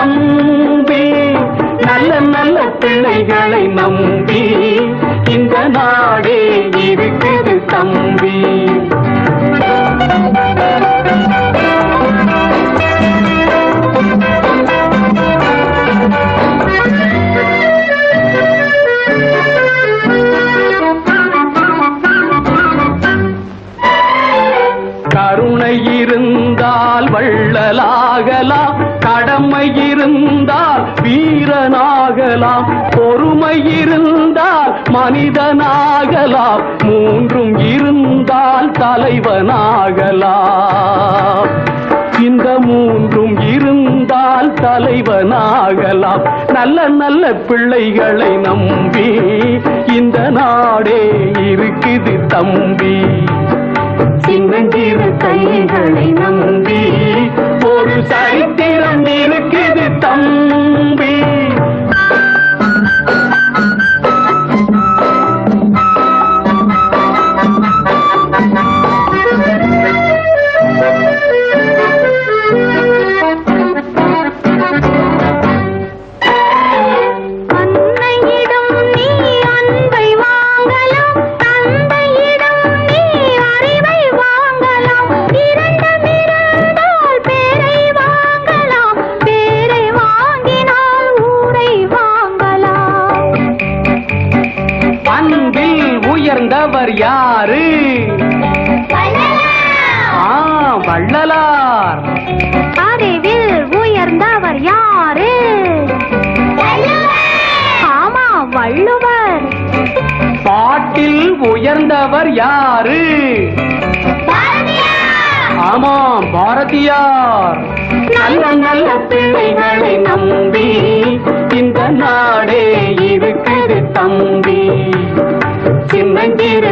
நம்பி நல்ல நல்ல பிள்ளைகளை நம்பி இந்த நாடே இருக்குது தம்பி. கருணை இருந்தால் வள்ளலாகலாம். கடமை இருந்தால் வீரனாகலாம் பொறுமை இருந்தால் மனிதனாகலாம் மூன்றும் இருந்தால் தலைவனாகலாம். இந்த மூன்றும் இருந்தால் தலைவனாகலாம். நல்ல நல்ல பிள்ளைகளை நம்பி இந்த நாடே இருக்குது தம்பி. சின்னஞ்சிறு கைகளை நம்பி உயர்ந்தவர் யாரு? ஆ வள்ளலார். அறிவில் உயர்ந்தவர் யாரு? ஆமா வள்ளுவர். பாட்டில் உயர்ந்தவர் யாரு? ஆமாம் பாரதியார். நல்ல நல்ல பிள்ளைகளை நம்பி இந்த நாடே இருக்குது தம்பி. சின்னஞ்சிறு